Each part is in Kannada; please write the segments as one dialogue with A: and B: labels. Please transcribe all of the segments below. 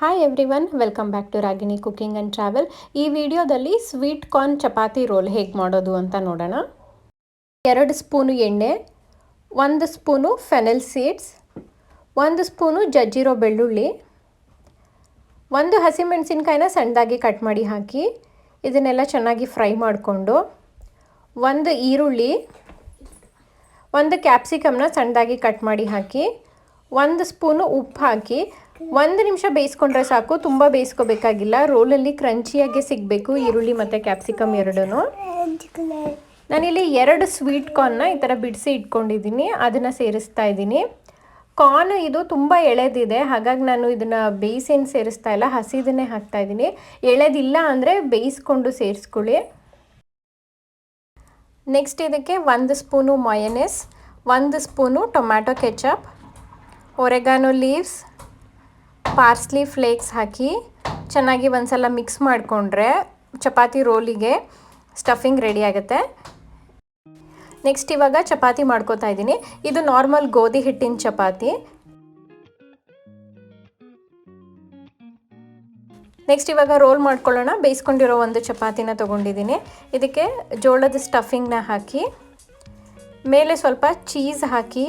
A: Hi everyone welcome back to Ragini cooking and travel ಈ ವಿಡಿಯೋದಲ್ಲಿ ಸ್ವೀಟ್ ಕಾರ್ನ್ ಚಪಾತಿ ರೋಲ್ ಹೇಗೆ ಮಾಡೋದು ಅಂತ ನೋಡೋಣ. ಎರಡು ಸ್ಪೂನು ಎಣ್ಣೆ, ಒಂದು ಸ್ಪೂನು ಫೆನಲ್ ಸೀಡ್ಸ್ ಒಂದು ಸ್ಪೂನು ಜಜ್ಜಿರೋ ಬೆಳ್ಳುಳ್ಳಿ, ಒಂದು ಹಸಿಮೆಣಸಿನ್ಕಾಯಿನ ಸಣ್ಣದಾಗಿ ಕಟ್ ಮಾಡಿ ಹಾಕಿ ಇದನ್ನೆಲ್ಲ ಚೆನ್ನಾಗಿ ಫ್ರೈ ಮಾಡಿಕೊಂಡು, ಒಂದು ಈರುಳ್ಳಿ, ಒಂದು ಕ್ಯಾಪ್ಸಿಕಮ್ನ ಸಣ್ಣದಾಗಿ ಕಟ್ ಮಾಡಿ ಹಾಕಿ, ಒಂದು ಸ್ಪೂನು ಉಪ್ಪು ಹಾಕಿ ಒಂದು ನಿಮಿಷ ಬೇಯಿಸ್ಕೊಂಡ್ರೆ ಸಾಕು, ತುಂಬ ಬೇಯಿಸ್ಕೋಬೇಕಾಗಿಲ್ಲ. ರೋಲಲ್ಲಿ ಕ್ರಂಚಿಯಾಗಿ ಸಿಗಬೇಕು, ಈರುಳ್ಳಿ ಮತ್ತು ಕ್ಯಾಪ್ಸಿಕಮ್ ಎರಡೂ ನಾನಿಲ್ಲಿ ಎರಡು ಸ್ವೀಟ್ ಕಾರ್ನ್ನ ಈ ಥರ ಬಿಡಿಸಿ ಇಟ್ಕೊಂಡಿದ್ದೀನಿ, ಅದನ್ನು ಸೇರಿಸ್ತಾ ಇದ್ದೀನಿ. ಕಾರ್ನ್ ಇದು ತುಂಬ ಎಳೆದಿದೆ, ಹಾಗಾಗಿ ನಾನು ಇದನ್ನು ಬೇಯಿಸೇನು ಸೇರಿಸ್ತಾ ಇಲ್ಲ, ಹಸಿದನ್ನೇ ಹಾಕ್ತಾ ಇದ್ದೀನಿ. ಎಳೆದಿಲ್ಲ ಅಂದರೆ ಬೇಯಿಸ್ಕೊಂಡು ಸೇರಿಸ್ಕೊಳ್ಳಿ. ನೆಕ್ಸ್ಟ್ ಇದಕ್ಕೆ ಒಂದು ಸ್ಪೂನು ಮಯನೆಸ್, ಒಂದು spoon tomato ketchup, oregano leaves parsley flakes ಹಾಕಿ ಚೆನ್ನಾಗಿ ಒಂದು ಸಲ ಮಿಕ್ಸ್ ಮಾಡಿಕೊಂಡ್ರೆ ಚಪಾತಿ ರೋಲಿಗೆ ಸ್ಟಫಿಂಗ್ ರೆಡಿ ಆಗುತ್ತೆ. ನೆಕ್ಸ್ಟ್ ಇವಾಗ ಚಪಾತಿ ಮಾಡ್ಕೋತಾ ಇದ್ದೀನಿ. ಇದು ನಾರ್ಮಲ್ ಗೋಧಿ ಹಿಟ್ಟಿನ ಚಪಾತಿ. ನೆಕ್ಸ್ಟ್ ಇವಾಗ ರೋಲ್ ಮಾಡ್ಕೊಳ್ಳೋಣ. ಬೇಯಿಸ್ಕೊಂಡಿರೋ ಒಂದು ಚಪಾತಿನ ತೊಗೊಂಡಿದ್ದೀನಿ. ಇದಕ್ಕೆ ಜೋಳದ ಸ್ಟಫಿಂಗ್ನ ಹಾಕಿ, ಮೇಲೆ ಸ್ವಲ್ಪ ಚೀಸ್ ಹಾಕಿ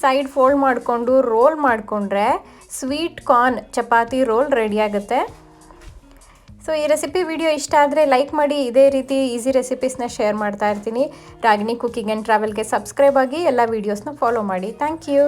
A: ಸೈಡ್ ಫೋಲ್ಡ್ ಮಾಡಿಕೊಂಡು ರೋಲ್ ಮಾಡಿಕೊಂಡ್ರೆ sweet corn chapati roll ready ಆಗುತ್ತೆ. ಸೊ ಈ ರೆಸಿಪಿ ವಿಡಿಯೋ ಇಷ್ಟ ಆದರೆ ಲೈಕ್ ಮಾಡಿ, ಇದೇ ರೀತಿ ಈಸಿ ರೆಸಿಪೀಸ್ನ ಶೇರ್ ಮಾಡ್ತಾ ಇರ್ತೀನಿ. ರಾಗಿಣಿ ಕುಕಿಂಗ್ ಆ್ಯಂಡ್ ಟ್ರಾವೆಲ್ಗೆ ಸಬ್ಸ್ಕ್ರೈಬ್ ಆಗಿ ಎಲ್ಲ ವೀಡಿಯೋಸ್ನ ಫಾಲೋ ಮಾಡಿ. Thank you